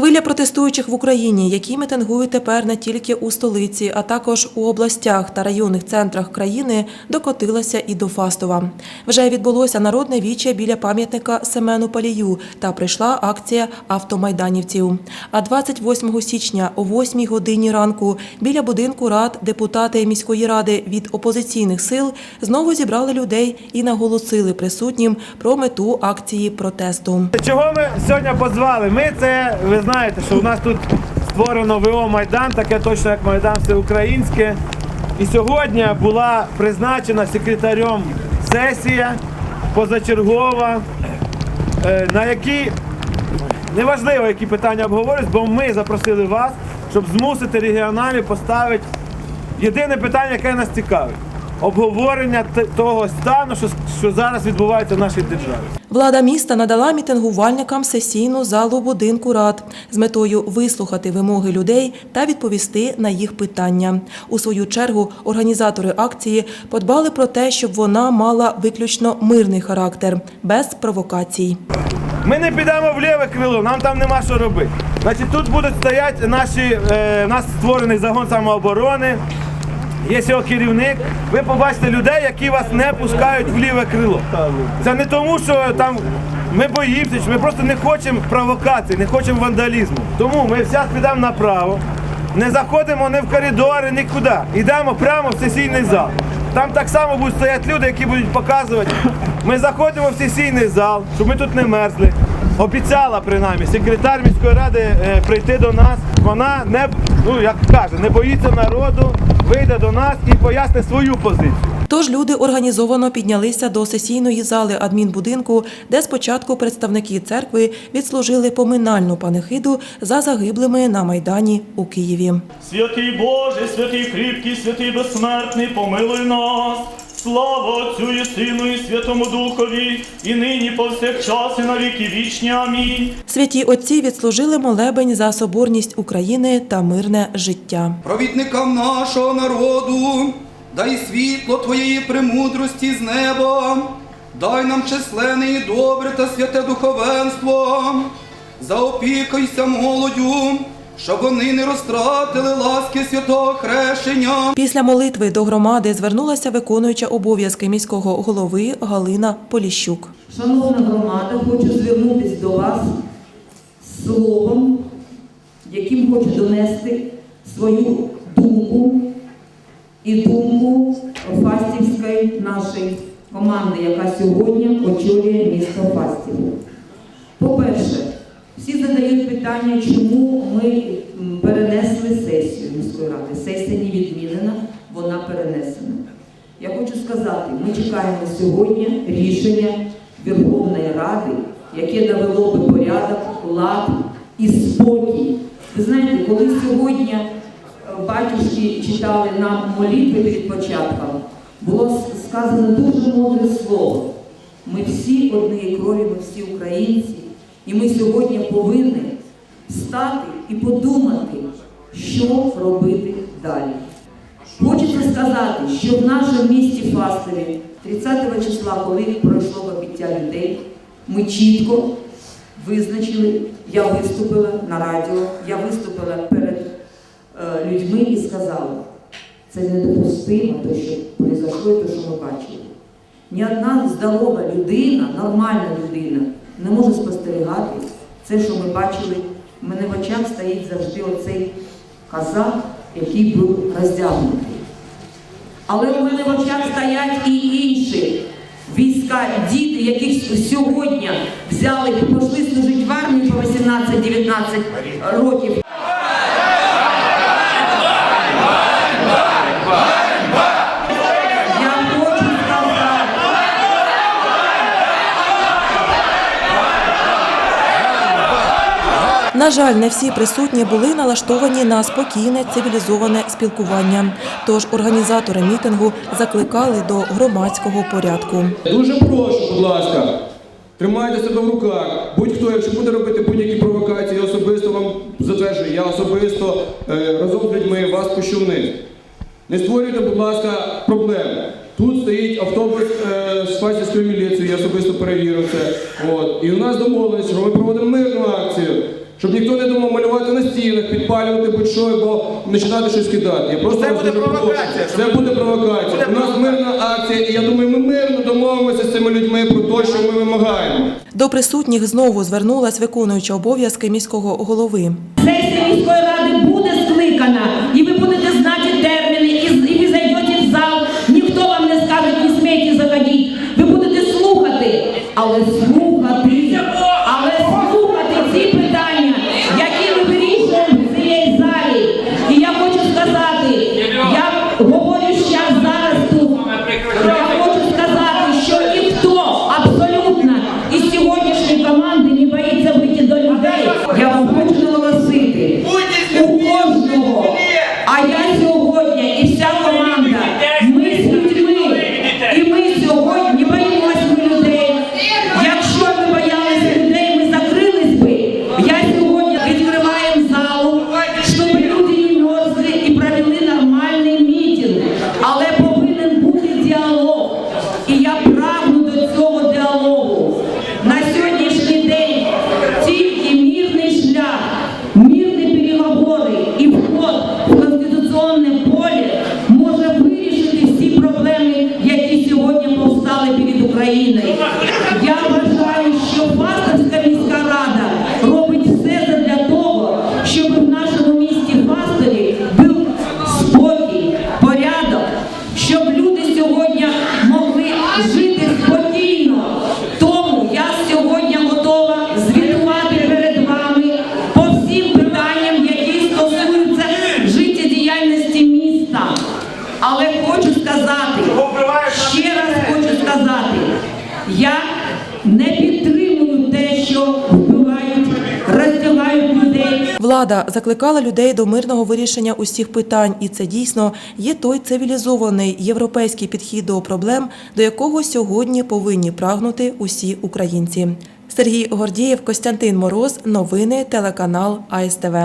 Хвиля протестуючих в Україні, які мітингують тепер не тільки у столиці, а також у областях та районних центрах країни, докотилася і до Фастова. Вже відбулося народне віче біля пам'ятника Семену Палію та прийшла акція автомайданівців. А 28 січня о 8 годині ранку біля будинку рад депутати міської ради від опозиційних сил знову зібрали людей і наголосили присутнім про мету акції протесту. Чого ми сьогодні позвали? Ми це, ви знаєте, що у нас тут створено ВО Майдан, таке точно як Майдан Всеукраїнське. І сьогодні була призначена секретарем сесія позачергова, е, на якій неважливо, які питання обговорюють, бо ми запросили вас, щоб змусити регіоналів поставити єдине питання, яке нас цікавить. Обговорення того стану, що зараз відбувається в нашій державі. Влада міста надала мітингувальникам сесійну залу будинку рад з метою вислухати вимоги людей та відповісти на їх питання. У свою чергу організатори акції подбали про те, щоб вона мала виключно мирний характер, без провокацій. Ми не підемо в ліве крило, нам там нема що робити. Значить, тут будуть стояти наші, е, нас створений загон самооборони, є його керівник. Ви побачите людей, які вас не пускають в ліве крило. Це не тому, що там ми боїмося, ми просто не хочемо провокацій, не хочемо вандалізму. Тому ми зараз підемо направо, не заходимо ні в коридори, нікуди. Йдемо прямо в сесійний зал. Там так само будуть стояти люди, які будуть показувати. Ми заходимо в сесійний зал, щоб ми тут не мерзли. Обіцяла принаймні секретар міської ради е, прийти до нас. Вона не ну як каже, не боїться народу, вийде до нас і пояснить свою позицію. Тож люди організовано піднялися до сесійної зали адмінбудинку, де спочатку представники церкви відслужили поминальну панихиду за загиблими на майдані у Києві. Святий Боже, святий кріпкий, святий безсмертний, помилуй нас. Слава Отцю і Сину, і Святому Духові, і нині повсякчас, і на віки вічні. Амінь. Святі отці відслужили молебень за соборність України та мирне життя. провідникам нашого народу, дай світло Твоєї премудрості з неба, дай нам численне і добре та святе духовенство, заопікайся молоддю, щоб вони не розтратили ласки святого хрещення. Після молитви до громади звернулася виконуюча обов'язки міського голови Галина Поліщук. Шановна громада, хочу звернутися до вас з словом, яким хочу донести свою думку і думку Фастівської нашої команди, яка сьогодні очолює місто Фастів. По-перше, всі задають питання, чому ми перенесли сесію міської ради. Сесія не відмінена, вона перенесена. Я хочу сказати, ми чекаємо сьогодні рішення Верховної Ради, яке навело би порядок, лад і спокій. Ви знаєте, коли сьогодні е, батюшки читали нам молитви перед початком, було сказано дуже мудре слово. Ми всі однієї крові, ми всі українці, і ми сьогодні повинні встати і подумати, що робити далі. Хочеться сказати, що в нашому місті Фастові 30 числа, коли пройшло побиття людей, ми чітко визначили, я виступила на радіо, я виступила перед е, людьми і сказала, це недопустимо, те, що произошло, те, що ми бачили. Ні одна здорова людина, нормальна людина не можу спостерігати це, що ми бачили. в мене в очах стоїть завжди оцей казак, який був роздягнутий. Але у мене в очах стоять і інші війська, діти, яких сьогодні взяли і пішли служити в армію по 18-19 років. Я хочу сказати. На жаль, не всі присутні були налаштовані на спокійне цивілізоване спілкування. Тож організатори мітингу закликали до громадського порядку. Дуже прошу, будь ласка, тримайте себе в руках. Будь-хто, якщо буде робити будь-які провокації, я особисто вам затверджую, я особисто е, разом з людьми вас пущу вниз. Не створюйте, будь ласка, проблем. Тут стоїть автобус е, з фастівською міліцією, я особисто перевірив це. От. І у нас домовленість, що ми проводимо мирну акцію щоб ніхто не думав малювати на стінах, підпалювати будь-що або починати щось кидати. Я просто Це буде провокація. Це буде провокація. У нас мирна акція, і я думаю, ми мирно домовимося з цими людьми про те, що ми вимагаємо. До присутніх знову звернулась виконуюча обов'язки міського голови. Сесія міської ради України. Я влада закликала людей до мирного вирішення усіх питань, і це дійсно є той цивілізований європейський підхід до проблем, до якого сьогодні повинні прагнути усі українці. Сергій Гордієв, Костянтин Мороз, новини, телеканал АСТВ.